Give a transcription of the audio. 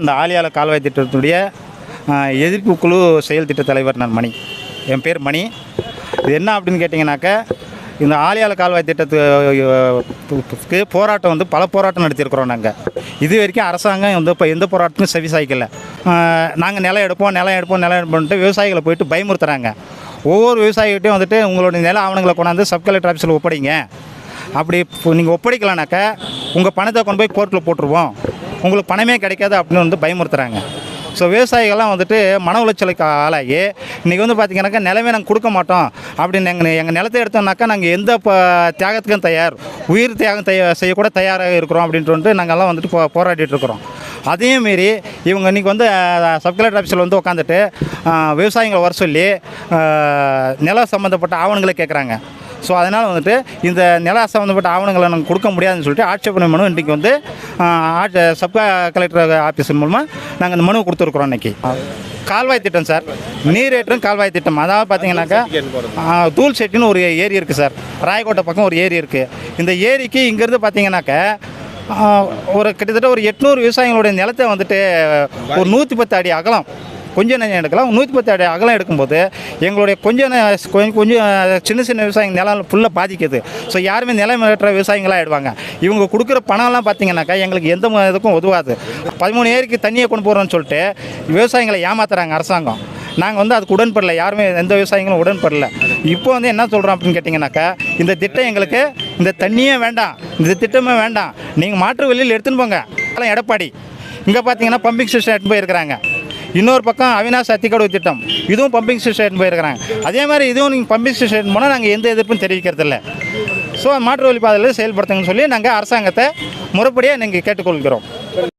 இந்த ஆலியால கால்வாய் திட்டத்துடைய எதிர்ப்பு குழு செயல் திட்ட தலைவர் நான் மணி. என் பேர் மணி. இது என்ன அப்படின்னு கேட்டிங்கனாக்கா இந்த ஆலியால கால்வாய் திட்டத்துக்கு போராட்டம் வந்து பல போராட்டம் நடத்தியிருக்கிறோம் நாங்கள் இது வரைக்கும் அரசாங்கம் வந்து இப்போ எந்த போராட்டமும் செவி சாய்க்கல நாங்கள் நிலம் எடுப்போம் நிலம் எடுப்போம் நிலம் எடுப்போம்ட்டு விவசாயிகளை போயிட்டு பயமுறுத்துறாங்க. ஒவ்வொரு விவசாயிகிட்டையும் வந்துட்டு உங்களுடைய நில ஆவணங்களை கொண்டாந்து சப் கலெக்டர் ஆஃபீஸில் ஒப்படைங்க. அப்படி நீங்கள் ஒப்படைக்கலனாக்கா உங்கள் பணத்தை கொண்டு போய் கோர்ட்டில் போட்டுருவோம். உங்களுக்கு பணமே கிடைக்காது அப்படின்னு வந்து பயமுறுத்துகிறாங்க ஸோ விவசாயிகள்லாம் வந்துட்டு மன உளைச்சலுக்கு ஆளாகி இன்றைக்கி வந்து பார்த்திங்கனாக்கா நிலமே நாங்கள் கொடுக்க மாட்டோம் அப்படின்னு எங்கள் எங்கள் நிலத்தை எடுத்தோம்னாக்கா நாங்கள் எந்த தியாகத்துக்கும் தயார் உயிர் தியாகம் தய செய்யக்கூட தயாராக இருக்கிறோம் அப்படின்ட்டு வந்துட்டு நாங்கள்லாம் வந்துட்டு போ போராடிட்டு இருக்கிறோம். அதையும் மீறி இவங்க இன்றைக்கி வந்து சப் கலெக்டர் ஆஃபீஸில் வந்து உட்காந்துட்டு விவசாயிகளை வர சொல்லி நிலம் சம்மந்தப்பட்ட ஆவணங்களை கேட்குறாங்க ஸோ அதனால் வந்துட்டு இந்த நில சம்மந்தப்பட்ட ஆவணங்களை நாங்கள் கொடுக்க முடியாதுன்னு சொல்லிட்டு ஆட்சேபனை மனு இன்றைக்கி வந்து ஆட்சி சப் கலெக்டர் ஆஃபீஸ் மூலமாக நாங்கள் இந்த மனு கொடுத்துருக்குறோம் இன்றைக்கி கால்வாய் திட்டம் சார் நீரேற்றம் கால்வாய் திட்டம். அதாவது பார்த்தீங்கன்னாக்கா தூள் செட்டின்னு ஒரு ஏரி இருக்குது சார் ராயக்கோட்டை பக்கம் ஒரு ஏரி இருக்குது இந்த ஏரிக்கு இங்கேருந்து பார்த்தீங்கன்னாக்கா ஒரு கிட்டத்தட்ட ஒரு எட்நூறு விவசாயிகளுடைய நிலத்தை வந்துட்டு ஒரு நூற்றி பத்து அடி அகலம். கொஞ்சம் நெஞ்சம் எடுக்கலாம். நூற்றி பத்து அடி அகலம் எடுக்கும்போது எங்களுடைய கொஞ்சம் கொஞ்சம் கொஞ்சம் சின்ன சின்ன விவசாயிங்க நிலம் ஃபுல்லாக பாதிக்குது. ஸோ யாருமே நிலம் ஏற்ற விவசாயிங்களாக ஆயிடுவாங்க. இவங்க கொடுக்குற பணம்லாம் பார்த்தீங்கன்னாக்கா எங்களுக்கு எந்த இதுக்கும் உதவாது. பதிமூணு ஏரிக்கு தண்ணியை கொண்டு போகிறோம்னு சொல்லிட்டு விவசாயிகளை ஏமாத்துறாங்க அரசாங்கம். நாங்கள் வந்து அதுக்கு உடன்படல. யாருமே எந்த விவசாயிகளும் உடன்படல. இப்போ வந்து என்ன சொல்கிறோம் அப்படின்னு கேட்டிங்கனாக்கா இந்த திட்டம் எங்களுக்கு இந்த தண்ணியே வேண்டாம். இந்த திட்டமே வேண்டாம். நீங்கள் மாற்று வெளியில் எடுத்துன்னு போங்க. அதெல்லாம் எடப்பாடி. இங்கே பார்த்தீங்கன்னா பம்பிங் ஸ்டேஷன் எடுத்துன்னு போயிருக்கிறாங்க. இன்னொரு பக்கம் அவினாஷ் அத்திக்கடவு திட்டம். இதுவும் பம்பிங் ஸ்டேஷன் போயிருக்கிறாங்க. அதே மாதிரி இதுவும் நீங்கள் பம்பிங் ஸ்டேஷன் போனால் நாங்கள் எந்த எதிர்ப்பும் தெரிவிக்கிறதில்ல ஸோ மாற்று வழி பாதையில் செயல்படுத்துங்கன்னு சொல்லி நாங்கள் அரசாங்கத்தை முறைப்படியாக நீங்கள் கேட்டுக்கொள்கிறோம்.